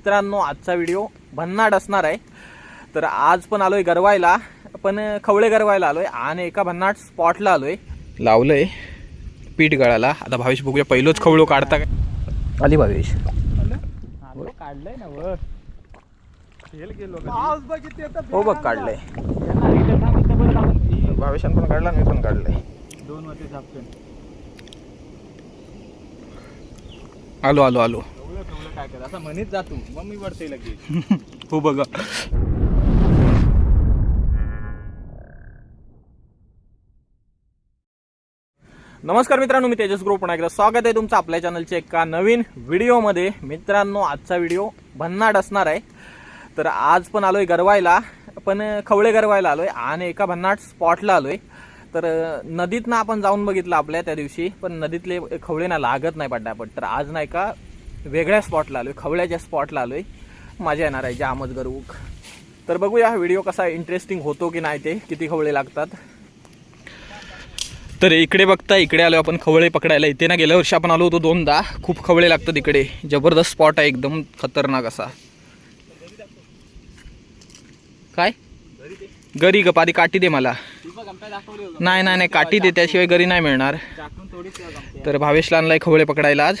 मित्रांनो आजचा व्हिडिओ भन्नाट असणार आहे. तर आज पण आलोय गरवायला पण खवळे गरवायला आलोय आणि एका भन्नाट स्पॉटला आलोय. लावलंय पीठ गळाला आता भावेश बघूया पहिलोच खवळो काढता काय? आली भावेश. काढलंय ना वर. हो बघ काढलंय. भावेशान पण काढला मी पण काढलंय. दोन आलो आलो आलो. एवढं ठेवलं काय कर असं म्हणीत जातो मग मी वरते लगेच. हो बघा. नमस्कार मित्रांनो मी तेजस ग्रुप पुन्हा एकदा स्वागत आहे तुमचं आपल्या चॅनलच्या एका नवीन व्हिडिओमध्ये. मित्रांनो आजचा व्हिडिओ भन्नाट असणार आहे. तर आज पण आलोय गरवायला पण खवळे गरवायला आलोय आणि एका भन्नाट स्पॉटला आलोय. तर नदीतनं आपण जाऊन बघितलं आपल्या त्या दिवशी पण नदीतले खवळे ना लागत नाही पड्डापट तर आज नाही का वेगळ्या स्पॉटला आलो आहे खवळ्याच्या स्पॉटला आलो आहे मजा येणार आहे जामदगर उख तर बघूया हा व्हिडिओ कसा इंटरेस्टिंग होतो की नाही ते किती खवळे लागतात. तर इकडे बघता इकडे आलो आपण खवळे पकडायला. इथे ना गेल्या वर्षी आपण आलो होतो दोनदा. खूप खवळे लागतात इकडे. जबरदस्त स्पॉट आहे एकदम खतरनाक असा. काय? गरी गप आधी काठी दे मला. नाही नाही नाही काठी दे त्याशिवाय गरी नाही मिळणार. तर भावेशला आणलाय खवळे पकडायला आज.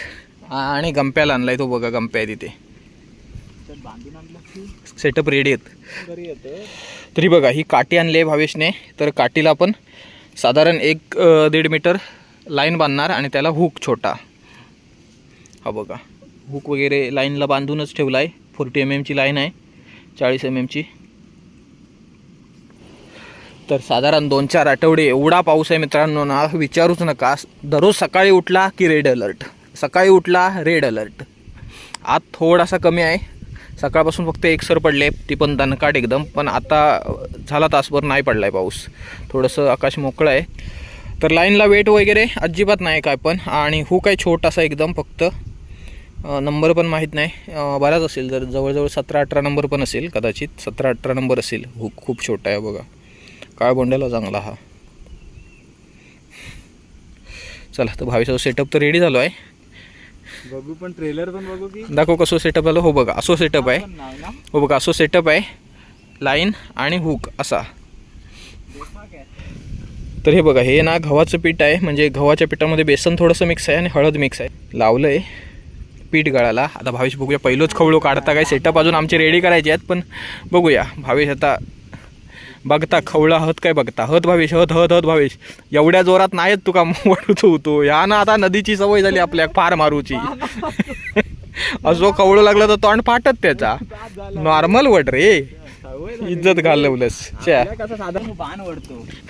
आणि गंप्याला आणलाय तो बघा गंप्या आहे तिथे. सेटअप रेडी आहेत. तरी बघा ही काठी आणली आहे भावेशने तर काठीला आपण साधारण एक दीड मीटर लाईन बांधणार आणि त्याला हुक छोटा. हा बघा हुक वगैरे लाईनला बांधूनच ठेवला आहे फोर्टी एम एमची लाईन आहे चाळीस एम एमची तर साधारण दोन चार आठवडे एवढा पाऊस आहे मित्रांनो ना विचारूच नका. दररोज सकाळी उठला की रेड अलर्ट सकाळी उठला रेड अलर्ट. आज थोडासा कमी आहे. सकाळपासून फक्त एक सर पडले ती पण दणकाट एकदम पण आता झाला तासभर नाही पडला आहे पाऊस. थोडंसं आकाश मोकळं आहे. तर लाईनला वेट वगैरे अजिबात नाही काय पण आणि हूक आहे छोटासा एकदम फक्त. नंबर पण माहीत नाही. बराच असेल जर जवळजवळ सतरा अठरा नंबर पण असेल कदाचित. सतरा अठरा नंबर असेल. हुक खूप छोटा आहे बघा. काय बोंड्याला चांगला हा. चला तर भावीचा सेटअप तर रेडी झालो आहे. बघू पण ट्रेलर पण बघू की. दाखव कसं सेटअप झालं. हो बघा असो सेटअप आहे. हो बघा असो सेटअप आहे. लाईन आणि हुक असा. तर हे बघा हे ना गव्हाचं पीठ आहे. म्हणजे गव्हाच्या पिठामध्ये बेसन थोडंसं मिक्स आहे आणि हळद मिक्स आहे. लावलं आहे पीठ गळाला. आता भावेश बघूया पहिलोच खवळो काढता काय? सेटअप अजून आमचे रेडी करायचे आहेत पण बघूया. भावेश आता बघता खवळा हत काय बघता? हत भावेश हत हत हत भावेश. एवढ्या जोरात नाहीत तुका वडूच होतो या ना आता नदीची सवय झाली आपल्या फार मारूची. असो खवळू लागला तर तोंड फाटत त्याचा. नॉर्मल वड रे. इज्जत घालवलंस. च्या.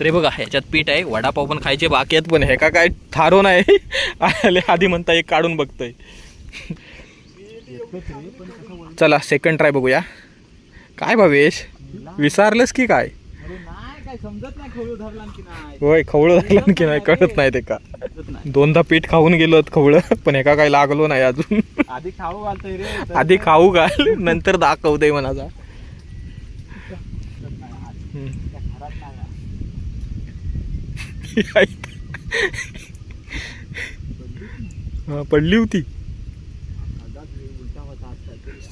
तर हे बघा ह्याच्यात पीठ आहे वडापाव पण खायचे बाकी आहेत पण हे का काय थारो नाही. आले आधी म्हणता एक काढून बघतोय. चला सेकंड ट्राय बघूया. काय भावेश? विसारलंस की काय? होय खवळं झालं की नाही कळत नाही ते का? दोनदा पीठ खाऊन गेलो खवळं पण एका काय लागलो नाही अजून. आधी खाऊ घालतोय आधी खाऊ घाल नंतर मनाचा नाही आहे. हा, पडली होती.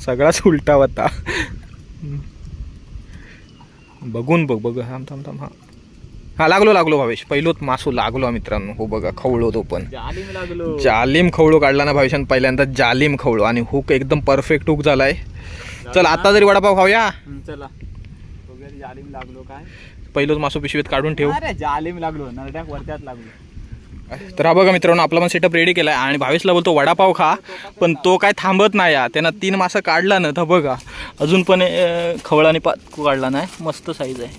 सगळाच उलटा होता. बघून बघ बघ. थांब थांब थांब हा. हा लागलो लागलो भावेश. पहिलोच मासू लागलो मित्रांनो. हो बघा खवळो तो पण. जालीम लागलो. जालिम खवळो काढला ना भावेशान पहिल्यांदा जालिम खवळो. आणि हुक एकदम परफेक्ट हुक झालाय. चल आता जरी वडापाव खाऊया? चला. बघूया ते जालीम लागलो काय. पहिलोच मासू पिशवीत काढून ठेव. जालीम लागलो. नरड्याक वरत्यात लागलो. तर हा बघा मित्रांनो आपला पण सेटअप रेडी केलाय. आणि भावेशला बोलतो वडापाव खा. पण तो काय थांबत नाही या त्यानं तीन मासं काढला ना तर बघा. अजून पण खवळाने पा काढला नाही. मस्त साईज आहे.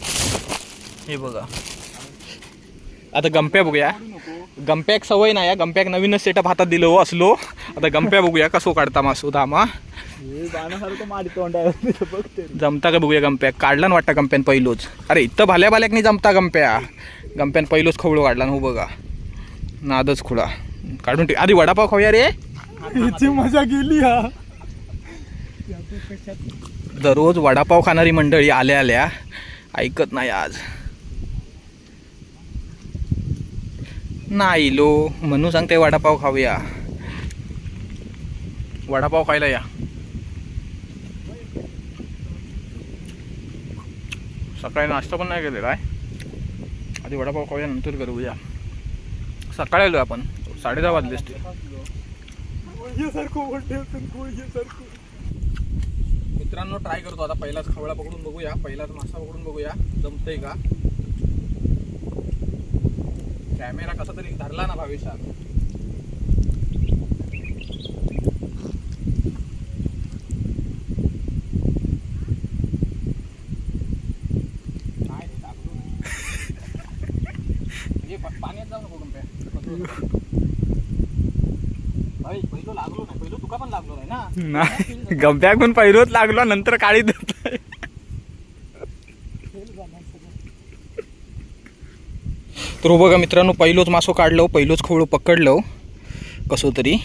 हे बघा. आता गंप्या बघूया. गंप्याक सवय नाही या गंप्याक नवीनच सेटअप हातात दिलो हो, असलो. आता गंप्या बघूया कसो काढता मासो धामा जमता का बघूया गंप्याक काढला ना वाटतं गंप्यान पहिलोच. अरे इथं भाल्या भाल्याक जमता गंप्या. गंप्यान पहिलोच खवळो काढला ना हो बघा. नादच खुळा. काढून ठेव. आधी वडापाव खाऊ या रे. याची मजा गेली हा. दररोज वडापाव खाणारी मंडळी आल्या आल्या ऐकत नाही आज. नाही लो. म्हणून सांगते वडापाव खाऊया. वडापाव खायला या. सकाळी नाश्ता पण नाही केलेला आहे. आधी वडापाव खाऊया नंतर करूया. सकाळी आलो आपण. साडे दहा वाजले असते मित्रांनो ट्राय करतो आता. पहिलाच खवळा पकडून बघूया. पहिलाच मासा पकडून बघूया. जमतंय का? कॅमेरा कसा तरी धरला ना भावेशा काय रे, लागलो नाही. हे प- पाण्यात जाऊ नको गंप्या. भाई, पहिलं लागलो नाही. गंप्याक पण पहिलोच लागलो नंतर काळी देत तर बघा मित्रांनो पहिलोच मासो काढलो पहिलोच खोळ पकडलो कसं तरी.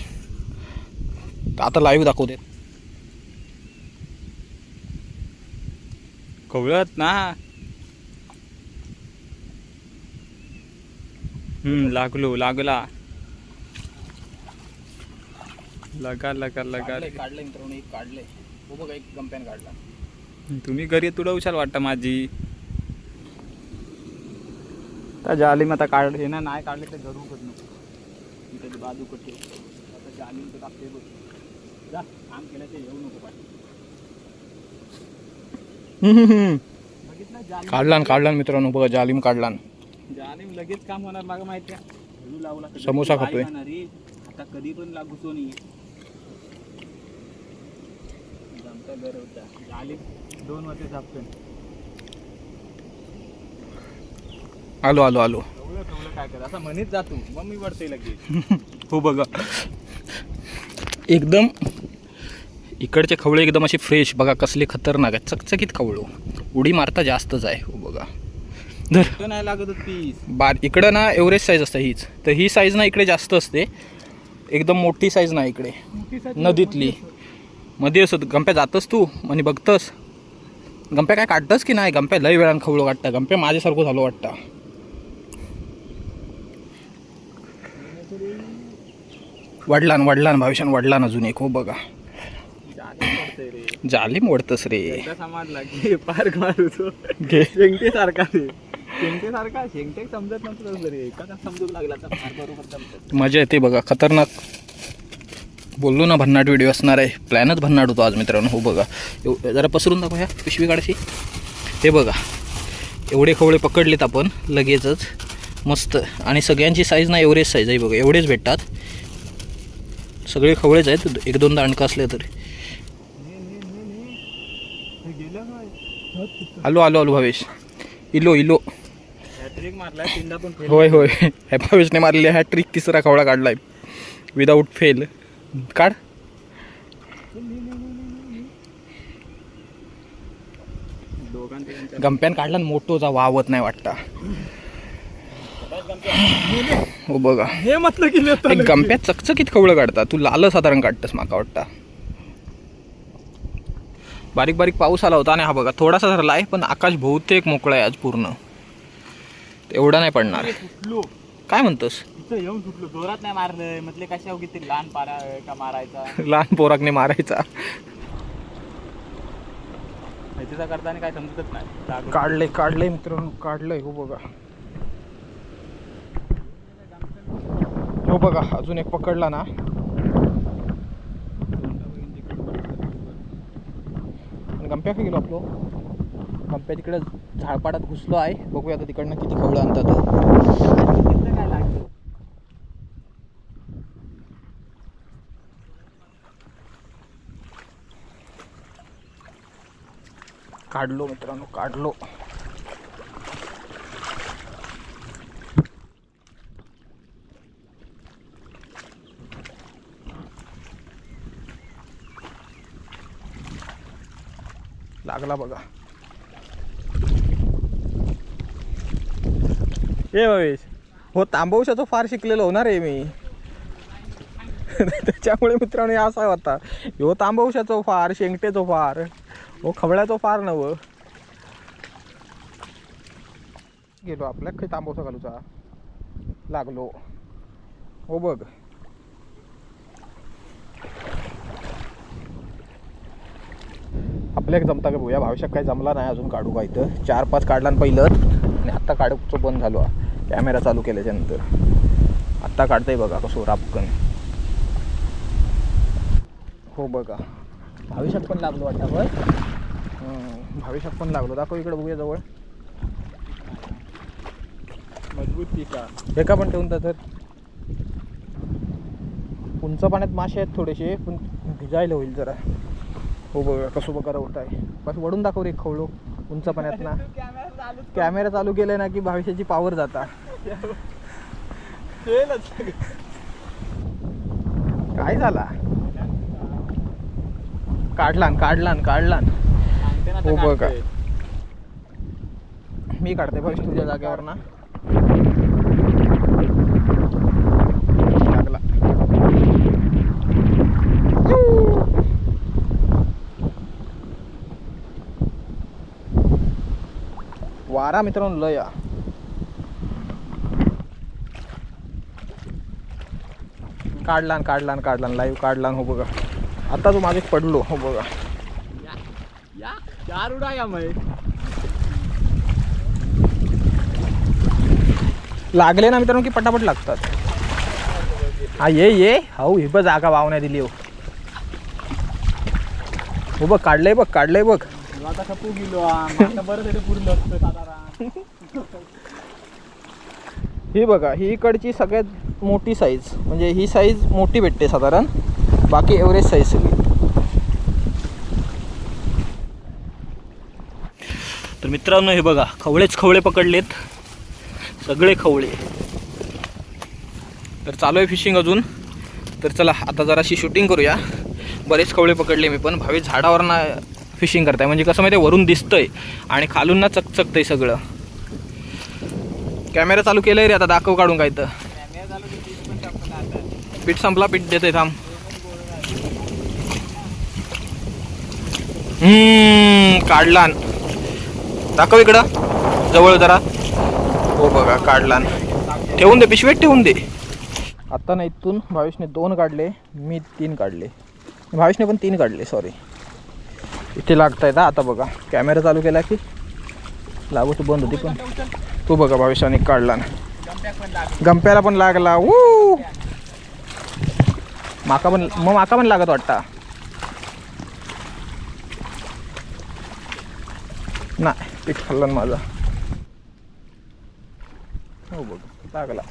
आता लाईव्ह दाखवते. कवळत ना. हम्म लागलो लागला. लगा लगा लगा. काढलंय काढलंय मित्रांनो एक काढलंय. हो बघा एक गंप्याने काढला. तुम्ही घरी तुला उशाल वाटतं माझी. त्या जालीम आता काढ हे ना नाही काढले तर जरूर करू नको त्याची बाजू कट आता जालीम तर टाकते बघ. जा काम केलं ते येऊ नको पाहिजे बघितलं जालीम? काढला काढला न मित्रांनो बघा जालिम काढला. जालीम लगेच काम होणार मागं माहिती समोसा खातोय. आता कधी पण लागू तो नाही घर होता. जालीम दोन वाटे सापते आलो आलो आलो. काय कर. असं म्हणत जातो मग मी वरते लगेच. हो बघा. एकदम इकडचे खवळे एकदम असे फ्रेश बघा कसले खतरनाक आहेत. चकचकीत खवळो. उडी मारता जास्तच आहे. हो बघा. धर नाही लागत होत पीस बार इकडं ना एव्हरेज साईज असते हीच. तर ही साईज ना इकडे जास्त असते. एकदम मोठी साईज ना इकडे. नदीतली. मध्ये असत गंप्या जातस तू आणि बघतस. गंप्या काय काढतस की नाही? गंप्या लय वेळानं खवळं काढता गंप्या माझ्यासारखं झालं वाटतं. वडलान वडलान भविष्यान वडलान अजून एक हो बघा. जाली मोडतस रे. पार्क शेंगटे सारखा रे शेंगटे सारखा शेंगटे समजत नव्हतं तसं रे. एखादा समजूक लागला तर फार बरोबर जमतं मजा येते बघा. खतरनाक. बोललो ना भन्नाट व्हिडिओ असणार आहे. प्लॅनच भन्नाट होतो आज मित्रांनो. हो बघा. एव- जरा पसरून दाखव ह्या पिशवी काढशी हे बघा. एवढे खवळे पकडलेत आपण लगेचच. मस्त. आणि सगळ्यांची साईज ना एवढेच साईज आहे बघा. एवढेच भेटतात. सगळे खवळेच आहेत. एक दोन दांडकं असले तरी. आलो आलो आलो भावेश. इलो इलो. मारला होय. होय भावेशने मारलेली हा ट्रिक तिसरा खवळा काढलाय. विदाऊट फेल काढ. गंप्यान काढला आणि मोठोचा वावत नाही वाटता. हो बघा. हे म्हटलं की ते गंप्या चकचकीत खवळं काढता. तू लाल साधारण काढतस माका वाटता. बारीक बारीक पाऊस आला होता आणि हा बघा थोडासा धरला आहे पण आकाश बहुतेक मोकळं आहे आज पूर्ण. एवढा नाही पडणार. काय म्हणतोस? तिथं येऊन सुटलो. जोरात नाही मारलंय म्हटले कशा उगी ते लहान पारा का मारायचा? लहान पोराकने मारायचा. त्याचा करताना काय समजतच नाही. काढले काढले मित्रांनो. काढलंय. हो बघा. हो बघा. अजून एक पकडला ना. गंप्या गेलो आपलो? गंप्या तिकडे झाडपाडात घुसलो आहे. बघूया आता तिकडनं किती खवळं आणतात तिथं काय लागलं काढलो मित्रांनो काढलो. लागला बघा. हे भावेश हो तांबवशाचं फार शिकलेलो होणार आहे मी. त्याच्यामुळे मित्रांनो असा होता. हो तांबवशाचं फार शेंगटेचो फार. हो खवळ्याचो फार नव. गेलो आपल्या काही तांबोसा घालूचा. लागलो. हो बघ. आपल्याक जमता का भाऊया भाविष्यात काही जमला नाही अजून काढू का इथं? चार पाच काढला आणि पहिलं आणि आत्ता काढूचं बंद झालो. हा. कॅमेरा चालू केल्याच्यानंतर आत्ता काढतंय बघा कसं रापकन हो बघा. भाविष्यात पण लागलो वाटतं बघ पण लागलो. दाखव इकडे बघूया जवळ. मजबूत पिका. आहे का पण ठेवून तर उंच पाण्यात मासे आहेत थोडेसे पण भिजायला होईल जरा. हो बघा कसं बघा होत आहे बस वडून दाखव रे खवळो उंच पाण्यात ना. कॅमेरा चालू केलाय ना की भविष्याची पावर जाता. काय झाला? काढला काढला काढला हो बघा. मी काढते भविष्य तुझ्या जागेवर ना. लागला. वारा मित्रांनो लय. आ. काढलान काढलान काढलान. लाईव्ह काढलान हो बघा. आता तो मागे पडलो हो बघा. उडा या मै लागले ना मित्रांनो की पटापट लागतात. हा ये ये. हाऊ ही बघ जागा वावण्या दिली हो. हो बघ काढलंय बघ काढलंय बघ. आता खपू गेलो आता बरं तिथे पुरलं असतं साधारण ही बघा ही इकडची सगळ्यात मोठी साईज म्हणजे ही साईज मोठी भेटते साधारण. बाकी एव्हरेज साईज सगळी. मित्रांनो हे बघा खवळेच खवळे पकडलेत. सगळे खवळे. तर चालू आहे फिशिंग अजून. तर चला आता जराशी शूटिंग करूया. बरेच खवळे पकडले मी पण. भावी झाडावर ना फिशिंग करताय. म्हणजे कसं माहिती आहे वरून दिसतंय आणि खालून ना चकचकतंय सगळं. कॅमेरा चालू केलाय रे आता दाखव काढून काय तर. पीठ संपला पीठ देतोय थांब. काढला. दाखव इकडं. जवळ जरा. हो बघा काढलान ठेवून दे पिशवीत ठेवून दे. आता ना इथून भावेशने दोन काढले मी तीन काढले. भावेशने पण तीन काढले सॉरी इथे लागतायत हा आता बघा. कॅमेरा चालू केला की? लागू तू बंद होती पण. तू बघा भावेशाने काढला ना. गंप्याला पण लागला ऊ! माका पण मग माका पण लागत वाटता. नाही खाल्ला खाल्लं ना माझा. हो बघ लागला.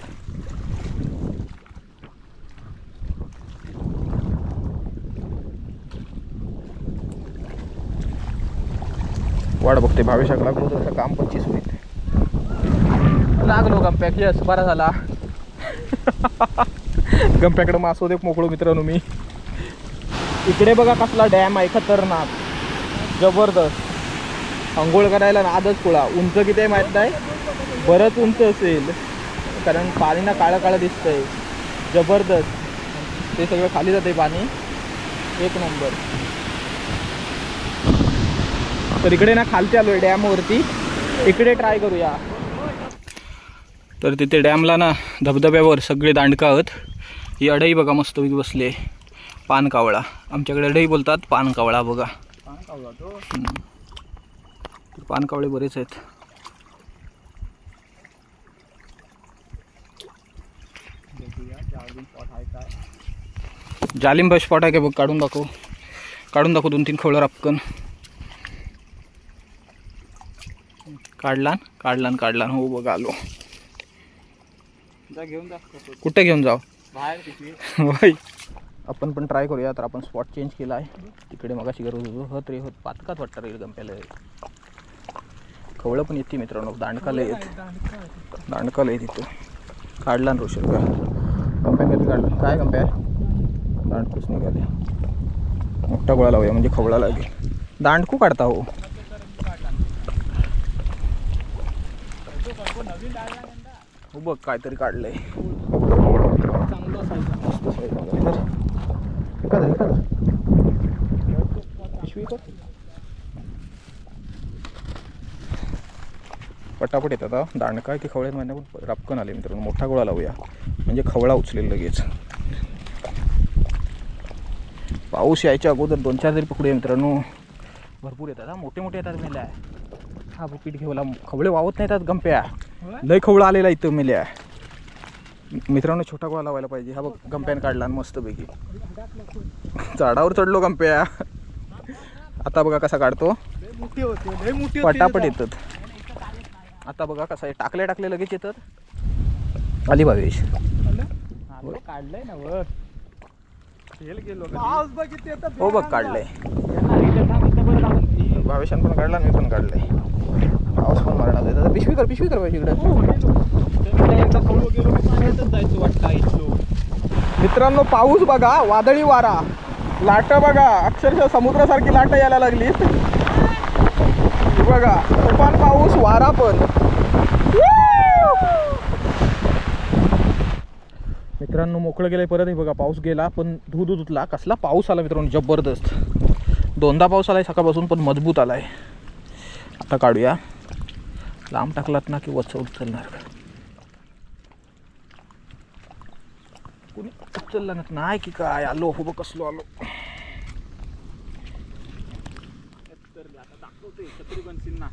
वाट बघते भावेशाक लागलो तर काम पंचवीस होईल लागलो गंप्याक. यस बरा झाला. गंप्याकडे मासो दे मोकळो मित्रांनो मी. इकडे बघा कसला डॅम आहे खतरनाक. जबरदस्त. आंघोळ करायला नादच कुळा उंच किती आहे माहीत नाही. बरंच उंच असेल. कारण पाणी ना काळं काळं दिसतंय. जबरदस्त. ते सगळं खाली जाते पाणी. एक नंबर. तर इकडे ना खालती आलोय डॅमवरती. इकडे ट्राय करूया. तर तिथे डॅमला ना धबधब्यावर सगळे दांडका आहेत. ही अडई बघा मस्त बसले पान कावळा आमच्याकडे अडई बोलतात पान कावळा बघा हम्म. तर पान कावळे बरेच आहेत जालिम स्पॉट आहे का बघ काढून दाखव. काढून दाखव दोन तीन खवळं रापकन. काढलान काढलान काढलान. हो बघ आलो. घेऊन जा. कुठे घेऊन जाऊ? बाहेर आपण पण ट्राय करूया तर आपण स्पॉट चेंज केला आहे. तिकडे मगाशी गरज होतो. होत रे होत. पातकात वाटतं रे गंप्याला खवळं पण येते मित्रांनो. दांडकाला येत. दांडकाला येत तिथं काढला ना रोशन का गंप्या कधी काढला? काय गंप्या दांडकूच निघाले. मोठा गोळा लावूया म्हणजे खवळा लागेल. दांडकू काढता हो. हो बघ काहीतरी काढलंय. चांगलं साईज पिशवी पटापट येतात हा दांडका की खवळ्यात महिन्या पण रापकन आले मित्रांनो. मोठा गोळा लावूया. म्हणजे खवळा उचलेल लगेच. पाऊस यायच्या अगोदर दोन चार तरी पकडूया मित्रांनो. भरपूर येतात हा मोठे मोठे येतात मेल्या. हा पीठ घेऊला खवळे वावत नाहीतात गंप्या. लय खवळा आलेला इथं मेल्या. मित्रांनो छोटा गोळा लावायला पाहिजे. हा बघ गंप्याने काढला मस्तपैकी. झाडावर चढलो गंप्या. आता बघा कसा काढतो. पटापट येतात. आता बघा कसं आहे. टाकले टाकले लगेच येतात. आली भावेश. काढलंय ना वर. हो बघ काढलंय. भावेशान पण काढला मी पण काढलंय. पाऊस पण मारणार आहे. दादा पिशवी कर पिशवी कर पाहिजे इकडे. वाटतं इथलो मित्रांनो पाऊस बघा वादळी वारा. लाट बघा अक्षरशः समुद्रासारखी लाट यायला लागली बघा तुफान पाऊस वारा पण. मित्रांनो मोकळं गेलंय परत. हे बघा पाऊस गेला पण धू धू धुतला. कसला पाऊस आला मित्रांनो जबरदस्त. दोनदा पाऊस आलाय सकाळपासून पण मजबूत आलाय. आता काढूया. लांब टाकलात ना की वच उचलणार? कोणी उचलला नाही की काय? आलो हो बघ कसलो आलो? छत्री बनशील ना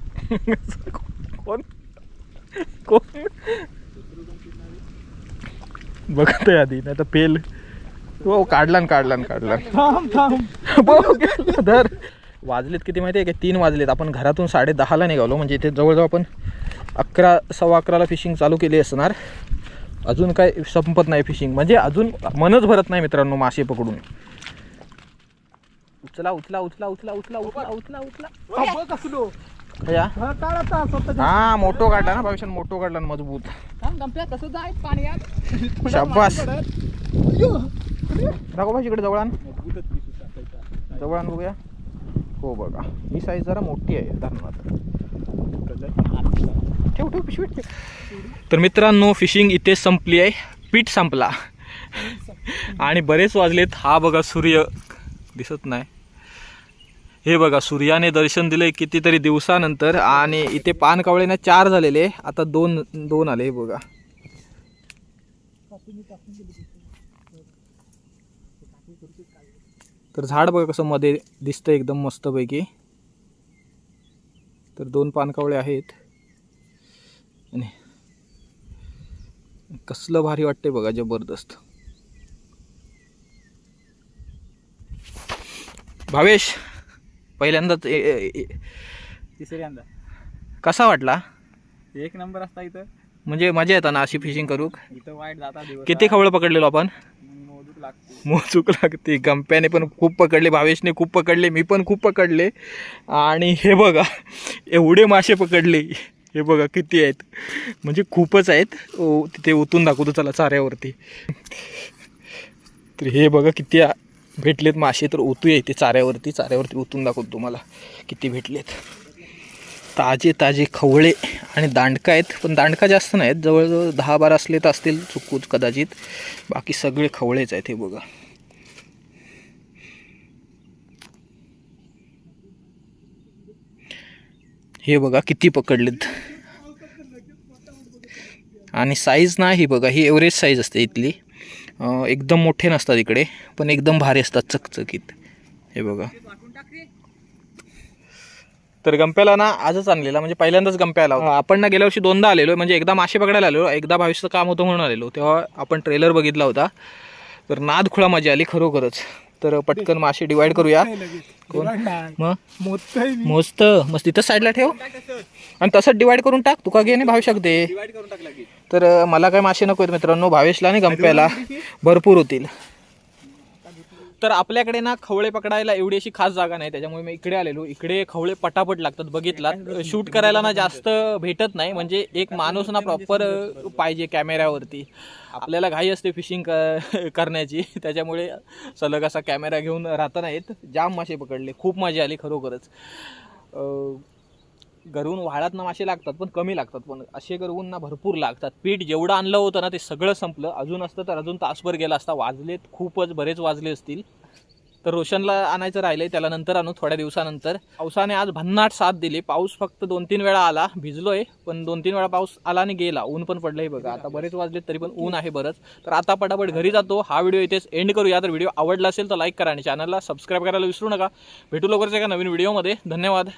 कोण? कोण? बघत आहे आधी नाही तर पेल हो काढला न काढला न काढला. थांब. थांब गेला धर. वाजलेत किती माहिती आहे का? तीन वाजलेत. आपण घरातून साडे दहाला निघालो. म्हणजे इथे जवळजवळ आपण अकरा सव्वा अकराला फिशिंग चालू केली असणार. अजून काय संपत नाही फिशिंग म्हणजे अजून मनच भरत नाही मित्रांनो मासे पकडून. उचला उचला उचला उचला उचला उचला उचला उचला. बघ कसलो या हा स्वतः हा मोठो काढला ना भविष्यात मोठो काढला ना मजबूत. कसं जाय पाण्यात शाबास. दाखव भाई इकडे पिसू टाकायचा जवळान बघूया. हो बघा. ही साईज जरा मोठी आहे धरणात ठेव ठेव पिशवीत ठेव. तर मित्रांनो फिशिंग इथे संपली आहे. पीठ संपला. आणि बरेच वाजलेत. हा बघा सूर्य. दिसत नाही. हे बघा सूर्याने दर्शन दिले कितीतरी दिवसानंतर आणि इथे पान ना चार झालेले. आता दोन दोन आले हे बघा. तर झाड बघा कसं मध्ये दिसतं एकदम मस्तपैकी. तर दोन पानकावळे आहेत. आणि कसलं भारी वाटतंय बघा जबरदस्त. भावेश पहिल्यांदाच ए- ए- ए- तिसऱ्यांदा. कसा वाटला? एक नंबर असता इथं. म्हणजे मजा येतं ना अशी फिशिंग करू? इथं वाईट जाता दिवस. किती खवळं पकडलेलो आपण? मोजूक लागते. मोजूक लागते. गंप्याने पण खूप पकडले भावेशने खूप पकडले मी पण खूप पकडले. आणि हे बघा एवढे मासे पकडले. हे बघा किती आहेत. म्हणजे खूपच आहेत. ओ, तिथे ओतून दाखवतो चला चाऱ्यावरती. तर हे बघा किती आ- भेटलेत मासे तर ओतूया इथे चाऱ्यावरती चाऱ्यावरती ओतून दाखवतो तुम्हाला किती भेटलेत. ताजे ताजे खवळे आणि दांडका आहेत पण दांडका जास्त नाहीत. जवळजवळ दहा बारा असले तर असतील चुकूच कदाचित. बाकी सगळे खवळेच आहेत हे बघा. हे बघा किती पकडलेत. आणि साईज नाही बघा ही एवरेज साईज असते इथली. एकदम मोठे नसतात इकडे पण एकदम भारी असतात चकचकीत. हे बघा. तर गंप्याला ना आजच आणलेला म्हणजे पहिल्यांदाच गंप्याला आला आपण ना गेल्या वर्षी दोनदा आलेलो म्हणजे एकदा मासे पकडायला आलेलो एकदा भविष्याचं काम होतं म्हणून आलेलो तेव्हा आपण ट्रेलर बघितला होता. तर नादखुळा मजा आली खरोखरच. तर पटकन मासे डिवाइड करूया. कोण? मग? मोजतोय मी. मस्त. मस्त. तिथं साईडला ठेव. आणि तसंच डिवाइड करून टाक. तुका घे नाही भाऊ शकते तर मला काय मासे नको आहेत मित्रांनो. भावेशला आणि गंप्याला. भरपूर होतील. तर आपल्याकडे ना खवळे पकडायला एवढी अशी खास जागा नाही. त्याच्यामुळे मी इकडे आलेलो. इकडे खवळे पटापट लागतात. बघितलात. शूट करायला ना जास्त भेटत नाही. म्हणजे एक माणूस ना प्रॉपर पाहिजे कॅमेऱ्यावरती आपल्याला घाई असते फिशिंग करण्याची. त्याच्यामुळे सलग असा कॅमेरा घेऊन राहता नाहीत. जाम मासे पकडले. खूप मजा आली खरोखरच. घरून वाळात ना मासे लागतात पण कमी लागतात. पण असे गरवून ना भरपूर लागतात. पीठ जेवढं आणलं होतं ना ते सगळं संपलं. अजून असतं तर अजून तासभर गेला असता. वाजलेत खूपच बरेच वाजले असतील. तर रोशनला आणायचं राहिलंय त्याला नंतर आणू थोड्या दिवसानंतर. पावसाने आज भन्नाट साथ दिली. पाऊस फक्त दोन तीन वेळा आला भिजलोय पण दोन तीन वेळा पाऊस आला आणि गेला. ऊन पण पडलंय बघा. आता बरेच वाजले तरी पण ऊन आहे बरंच. तर आता पटापट घरी जातो. हा व्हिडिओ इथेच एंड करूया. तर व्हिडिओ आवडला असेल तर लाईक करा आणि चॅनलला सबस्क्राईब करायला विसरू नका. भेटू लवकरच एका नवीन व्हिडिओमध्ये धन्यवाद.